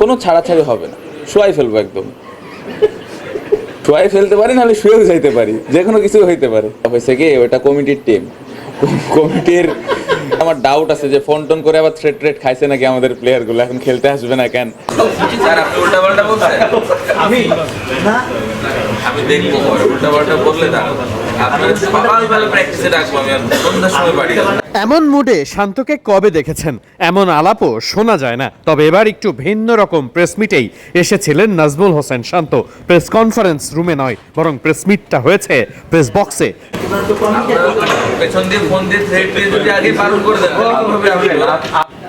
কোনো ছাড়াছাড়ি হবে না। শোয়াই ফেলব একদম। শোয়াই ফেলতে পারি নাহলে শুয়েও যাইতে পারি। যে কোনো কিছু হইতে পারে। হয়েছে কি ওটা কমিটির টিম কমিটির আমার ডাউট আছে যে ফোন টোন করে আবার থ্রেট ট্রেট খাইছে নাকি আমাদের প্লেয়ারগুলো এখন খেলতে আসবে না কেন? স্যার আপনি উল্টা পাল্টা বলছেন? আমি? না। আমি দেখব উল্টা পাল্টা বললে না আপনার সকালবেলা প্র্যাকটিসে রাখব আমি সন্ধ্যার সময় বাড়ি যাব। এমন মুডে শান্তকে কবে দেখেছেন? এমন আলাপও শোনা যায় না। তবে এবার একটু ভিন্ন রকম প্রেস মিটেই এসেছিলেন নাজমুল হোসেন শান্ত। প্রেস কনফারেন্স রুমে নয়, বরং প্রেস মিটটা হয়েছে প্রেস বক্সে।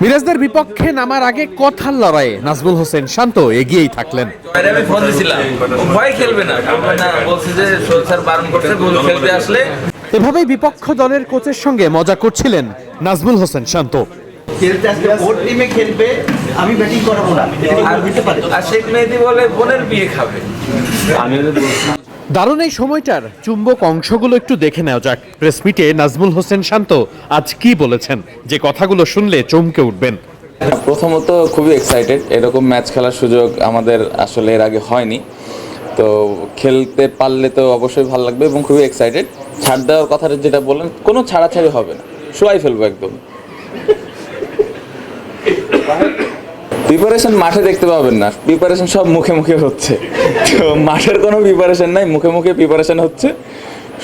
মিরাজদের বিপক্ষে নামার আগে কথার লড়াইয়ে নাজমুল হোসেন শান্ত এগিয়েই থাকলেন। ভয় খেলবে না। যে বারণ করছে খেলতে আসলে এভাবেই বিপক্ষ দলের কোচের সঙ্গে মজা করছিলেন নাজমুল হোসেন শান্ত। খেলতে আসলে ওর টিমে খেলবে আমি ব্যাটিং করাবো না। আর দিতে পারে। আর শেখ মেহেদি বলে বোনের বিয়ে খাবে। দারুণ এই সময়টার চুম্বক অংশগুলো একটু দেখে নেওয়া যাক। প্রেস মিটে নাজমুল হোসেন শান্ত আজ কি বলেছেন? যে কথাগুলো শুনলে চমকে উঠবেন। প্রথমত খুবই এক্সাইটেড এরকম ম্যাচ খেলার সুযোগ আমাদের আসলে এর আগে হয়নি। তো খেলতে পারলে তো অবশ্যই ভালো লাগবে এবং খুবই এক্সাইটেড ছাড় দেওয়ার কথাটা যেটা বললেন, কোনো ছাড়াছাড়ি হবে না। শোয়াই ফেলব একদম। প্রিপারেশন মাঠে দেখতে পাবেন না। প্রিপারেশন সব মুখে মুখে হচ্ছে। তো মাঠের কোনো প্রিপারেশন নাই, মুখে মুখে প্রিপারেশন হচ্ছে।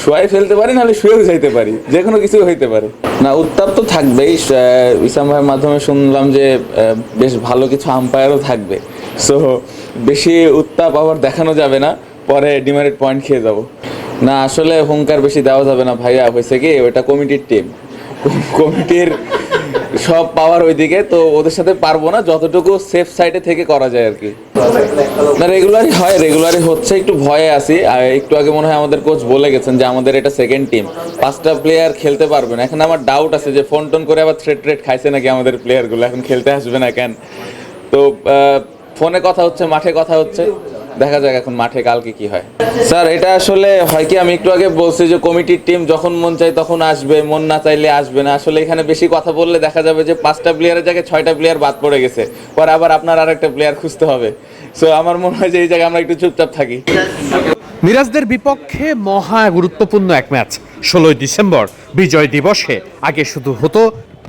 শোয়াই ফেলতে পারি, নাহলে শুয়েও যাইতে পারি। যে কোনো কিছু হইতে পারে। না, উত্তাপ তো থাকবেই। ইসাম ভাইয়ের মাধ্যমে শুনলাম যে বেশ ভালো কিছু আম্পায়ারও থাকবে। সো বেশি উত্তাপ আবার দেখানো যাবে না। পরে ডিমারেট পয়েন্ট খেয়ে যাব। না, আসলে হুঙ্কার বেশি দেওয়া যাবে না ভাইয়া, হয়েছে কি, ওটা কমিটির টিম কমিটির সব পাওয়ার ওইদিকে, তো ওদের সাথে পারব না, যতটুকু সেফ সাইডে থেকে করা যায় আর কি। না রেগুলারই হয় রেগুলারই হচ্ছে, একটু ভয়ে আছি। আর একটু আগে মনে হয় আমাদের কোচ বলে গেছেন যে, আমাদের এটা সেকেন্ড টিম পাঁচটা প্লেয়ার খেলতে পারবে না। এখন আমার ডাউট আছে যে ফোন টোন করে আবার থ্রেট ট্রেট খাইছে নাকি আমাদের প্লেয়ারগুলো এখন খেলতে আসবে না কেন? তো ফোনে কথা হচ্ছে, মাঠে কথা হচ্ছে। দেখা যাক এখন মাঠে কালকে কি হয়। স্যার, এটা আসলে হয় কি, আমি একটু আগে বলছি যে কমিটির টিম যখন মন চাই তখন আসবে, মন না চাইলে আসবে না। আসলে এখানে বেশি কথা বললে দেখা যাবে যে পাঁচটা প্লেয়ারের জায়গায় ছয়টা প্লেয়ার বাদ পড়ে গেছে। পরে আবার আপনার আরেকটা প্লেয়ার খুঁজতে হবে। সো আমার মনে হয় যে এই জায়গায় আমরা একটু চুপচাপ থাকি। মিরাজদের বিপক্ষে মহা গুরুত্বপূর্ণ এক ম্যাচ। ষোলোই ডিসেম্বর, বিজয় দিবসে। আগে শুধু হতো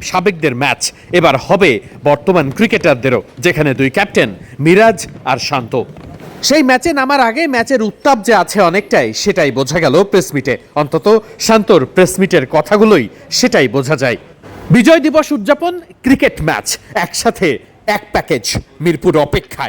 সাবেকদের ম্যাচ, এবার হবে বর্তমান ক্রিকেটারদেরও, যেখানে দুই ক্যাপ্টেন, মিরাজ আর শান্ত। সেই ম্যাচে নামার আগে ম্যাচের উত্তাপ যে আছে অনেকটাই, সেটাই বোঝা গেল প্রেসমিটে অন্তত শান্তর প্রেসমিটের কথাগুলোই সেটাই বোঝা যায়। বিজয় দিবস উদযাপন ক্রিকেট ম্যাচ একসাথে এক প্যাকেজ মিরপুর অপেক্ষায়।